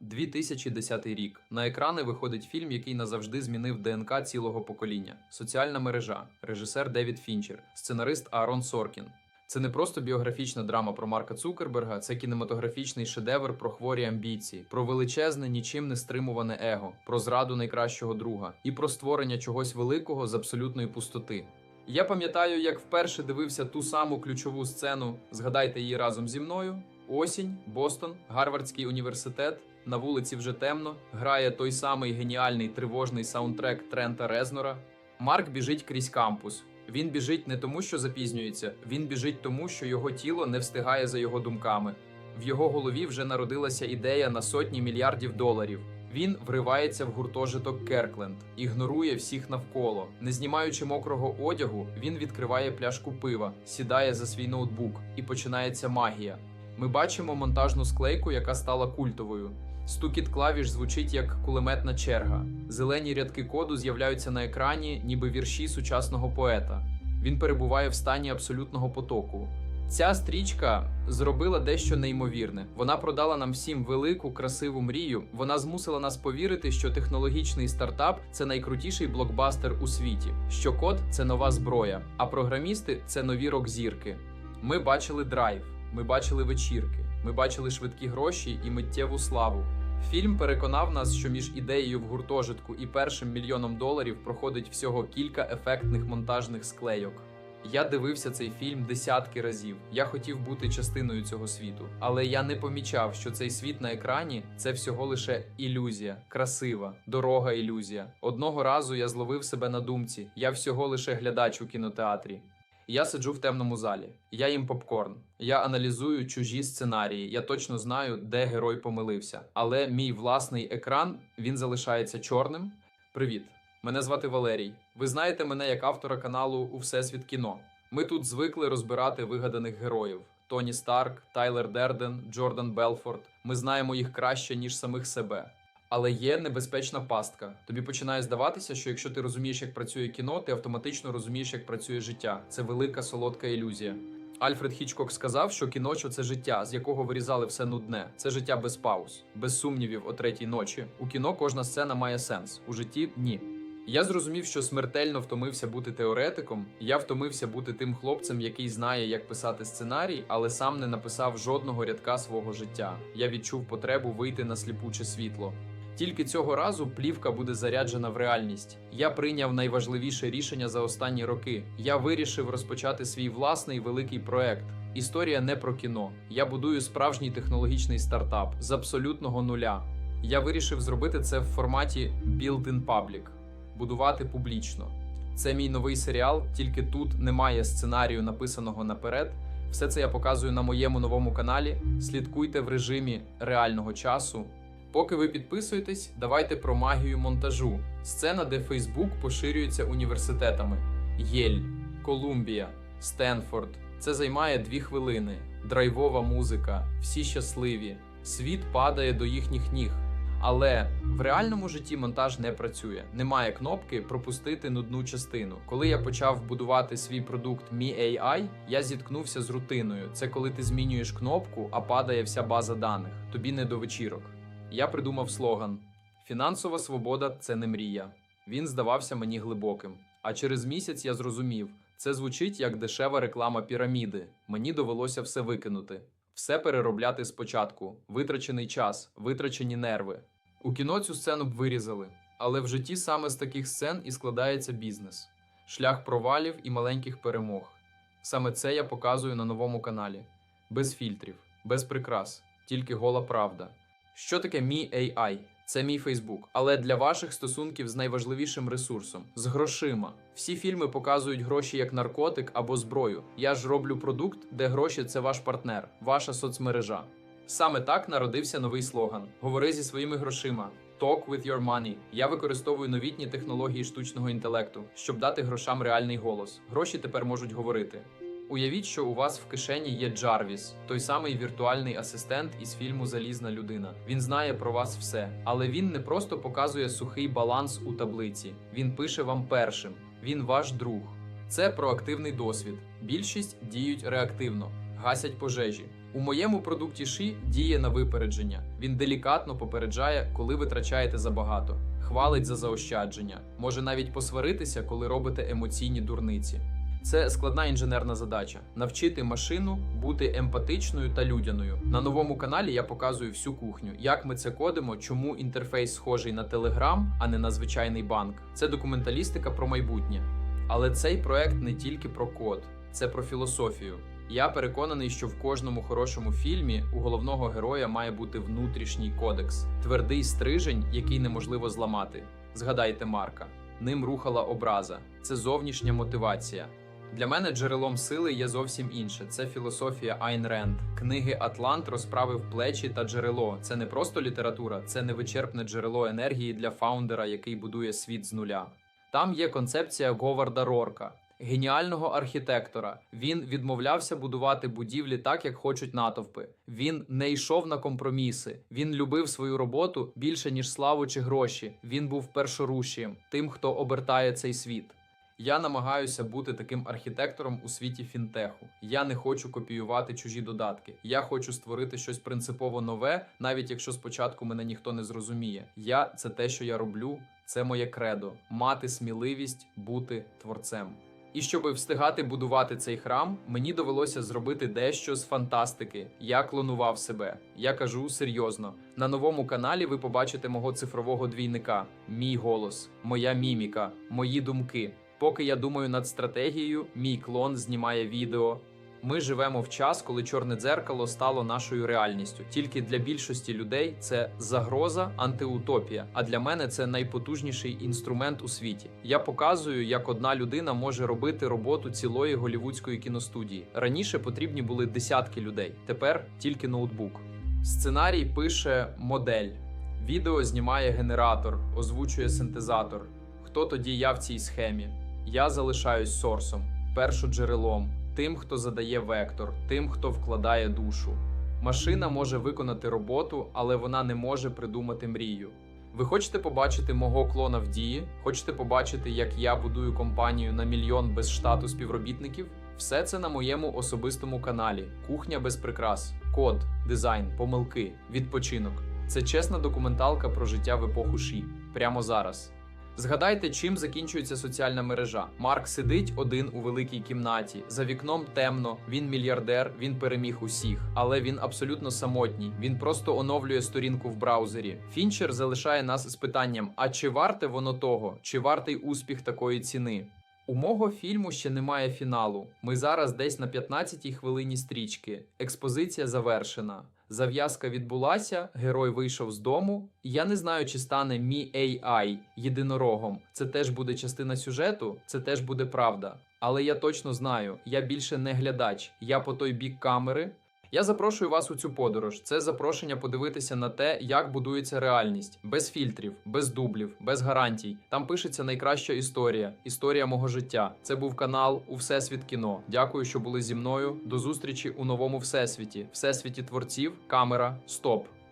2010 рік. На екрани виходить фільм, який назавжди змінив ДНК цілого покоління. Соціальна мережа, режисер Девід Фінчер, сценарист Аарон Соркін. Це не просто біографічна драма про Марка Цукерберга, це кінематографічний шедевр про хворі амбіції, про величезне, нічим не стримуване его, про зраду найкращого друга і про створення чогось великого з абсолютної пустоти. Я пам'ятаю, як вперше дивився ту саму ключову сцену. Згадайте її разом зі мною. Осінь, Бостон, Гарвардський університет. На вулиці вже темно. Грає той самий геніальний тривожний саундтрек Трента Резнора. Марк біжить крізь кампус. Він біжить не тому, що запізнюється, він біжить тому, що його тіло не встигає за його думками. В його голові вже народилася ідея на сотні мільярдів доларів. Він вривається в гуртожиток Керкленд, ігнорує всіх навколо. Не знімаючи мокрого одягу, він відкриває пляшку пива, сідає за свій ноутбук і починається магія. Ми бачимо монтажну склейку, яка стала культовою. Стукіт клавіш звучить як кулеметна черга. Зелені рядки коду з'являються на екрані, ніби вірші сучасного поета. Він перебуває в стані абсолютного потоку. Ця стрічка зробила дещо неймовірне. Вона продала нам всім велику, красиву мрію. Вона змусила нас повірити, що технологічний стартап це найкрутіший блокбастер у світі, що код це нова зброя, а програмісти це нові рок-зірки. Ми бачили драйв, ми бачили вечірки, ми бачили швидкі гроші і миттєву славу. Фільм переконав нас, що між ідеєю в гуртожитку і першим мільйоном доларів проходить всього кілька ефектних монтажних склейок. Я дивився цей фільм десятки разів. Я хотів бути частиною цього світу, але я не помічав, що цей світ на екрані це всього лише ілюзія, красива, дорога ілюзія. Одного разу я зловив себе на думці. Я всього лише глядач у кінотеатрі. Я сиджу в темному залі. Я їм попкорн. Я аналізую чужі сценарії. Я точно знаю, де герой помилився. Але мій власний екран він залишається чорним. Привіт, мене звати Валерій. Ви знаєте мене як автора каналу У Всесвіт кіно. Ми тут звикли розбирати вигаданих героїв: Тоні Старк, Тайлер Дерден, Джордан Белфорд. Ми знаємо їх краще ніж самих себе. Але є небезпечна пастка. Тобі починає здаватися, що якщо ти розумієш, як працює кіно, ти автоматично розумієш, як працює життя. Це велика солодка ілюзія. Альфред Хічкок сказав, що кіно що це життя, з якого вирізали все нудне. Це життя без пауз, без сумнівів о третій ночі. У кіно кожна сцена має сенс. У житті ні. Я зрозумів, що смертельно втомився бути теоретиком. Я втомився бути тим хлопцем, який знає, як писати сценарій, але сам не написав жодного рядка свого життя. Я відчув потребу вийти на сліпуче світло. Тільки цього разу плівка буде заряджена в реальність. Я прийняв найважливіше рішення за останні роки. Я вирішив розпочати свій власний великий проект. Історія не про кіно. Я будую справжній технологічний стартап з абсолютного нуля. Я вирішив зробити це в форматі Build in Public будувати публічно. Це мій новий серіал, тільки тут немає сценарію, написаного наперед. Все це я показую на моєму новому каналі. Слідкуйте в режимі реального часу. Поки ви підписуєтесь, давайте про магію монтажу. Сцена, де Фейсбук поширюється університетами: Єль, Колумбія, Стенфорд. Це займає дві хвилини. Драйвова музика, всі щасливі. Світ падає до їхніх ніг. Але в реальному житті монтаж не працює. Немає кнопки пропустити нудну частину. Коли я почав будувати свій продукт Mi AI, я зіткнувся з рутиною. Це коли ти змінюєш кнопку, а падає вся база даних. Тобі не до вечірок. Я придумав слоган: Фінансова свобода це не мрія. Він здавався мені глибоким. А через місяць я зрозумів, це звучить як дешева реклама піраміди. Мені довелося все викинути. Все переробляти спочатку, витрачений час, витрачені нерви. У кіно цю сцену б вирізали, але в житті саме з таких сцен і складається бізнес, шлях провалів і маленьких перемог. Саме це я показую на новому каналі. Без фільтрів, без прикрас, тільки гола правда. Що таке мій AI? Це мій Фейсбук, але для ваших стосунків з найважливішим ресурсом з грошима. Всі фільми показують гроші як наркотик або зброю. Я ж роблю продукт, де гроші це ваш партнер, ваша соцмережа. Саме так народився новий слоган: Говори зі своїми грошима. Talk with your money. Я використовую новітні технології штучного інтелекту, щоб дати грошам реальний голос. Гроші тепер можуть говорити. Уявіть, що у вас в кишені є Джарвіс, той самий віртуальний асистент із фільму Залізна людина. Він знає про вас все, але він не просто показує сухий баланс у таблиці. Він пише вам першим. Він ваш друг. Це проактивний досвід. Більшість діють реактивно, гасять пожежі. У моєму продукті Ши діє на випередження. Він делікатно попереджає, коли витрачаєте забагато, хвалить за заощадження, може навіть посваритися, коли робите емоційні дурниці. Це складна інженерна задача навчити машину бути емпатичною та людяною. На новому каналі я показую всю кухню, як ми це кодимо, чому інтерфейс схожий на Telegram, а не на звичайний банк. Це документалістика про майбутнє. Але цей проект не тільки про код, це про філософію. Я переконаний, що в кожному хорошому фільмі у головного героя має бути внутрішній кодекс, твердий стрижень, який неможливо зламати. Згадайте Марка. Ним рухала образа. Це зовнішня мотивація. Для мене джерелом сили є зовсім інше. Це філософія Айн Ренд. Книги Атлант розправив плечі та джерело. Це не просто література, це невичерпне джерело енергії для фаундера, який будує світ з нуля. Там є концепція Говарда Рорка, геніального архітектора. Він відмовлявся будувати будівлі так, як хочуть натовпи. Він не йшов на компроміси. Він любив свою роботу більше ніж славу чи гроші. Він був першорушієм, тим, хто обертає цей світ. Я намагаюся бути таким архітектором у світі фінтеху. Я не хочу копіювати чужі додатки. Я хочу створити щось принципово нове, навіть якщо спочатку мене ніхто не зрозуміє. Я це те, що я роблю, це моє кредо мати сміливість бути творцем. І щоб встигати будувати цей храм, мені довелося зробити дещо з фантастики. Я клонував себе. Я кажу серйозно. На новому каналі ви побачите мого цифрового двійника, мій голос, моя міміка, мої думки. Поки я думаю над стратегією, мій клон знімає відео. Ми живемо в час, коли чорне дзеркало стало нашою реальністю. Тільки для більшості людей це загроза, антиутопія. А для мене це найпотужніший інструмент у світі. Я показую, як одна людина може робити роботу цілої голівудської кіностудії. Раніше потрібні були десятки людей, тепер тільки ноутбук. Сценарій пише модель, відео знімає генератор, озвучує синтезатор. Хто тоді я в цій схемі? Я залишаюсь сорсом, першоджерелом, тим, хто задає вектор, тим, хто вкладає душу. Машина може виконати роботу, але вона не може придумати мрію. Ви хочете побачити мого клона в дії? Хочете побачити, як я будую компанію на мільйон без штату співробітників? Все це на моєму особистому каналі. Кухня без прикрас, код, дизайн, помилки, відпочинок. Це чесна документалка про життя в епоху Ші. Прямо зараз. Згадайте, чим закінчується соціальна мережа. Марк сидить один у великій кімнаті. За вікном темно. Він мільярдер, він переміг усіх, але він абсолютно самотній. Він просто оновлює сторінку в браузері. Фінчер залишає нас з питанням: а чи варте воно того? Чи вартий успіх такої ціни? У мого фільму ще немає фіналу. Ми зараз десь на 15-й хвилині стрічки. Експозиція завершена. Зав'язка відбулася, герой вийшов з дому. Я не знаю, чи стане мій AI єдинорогом. Це теж буде частина сюжету, це теж буде правда. Але я точно знаю, я більше не глядач, я по той бік камери. Я запрошую вас у цю подорож. Це запрошення подивитися на те, як будується реальність, без фільтрів, без дублів, без гарантій. Там пишеться найкраща історія, історія мого життя. Це був канал у Всесвіт кіно. Дякую, що були зі мною. До зустрічі у новому всесвіті, всесвіті творців. Камера, стоп.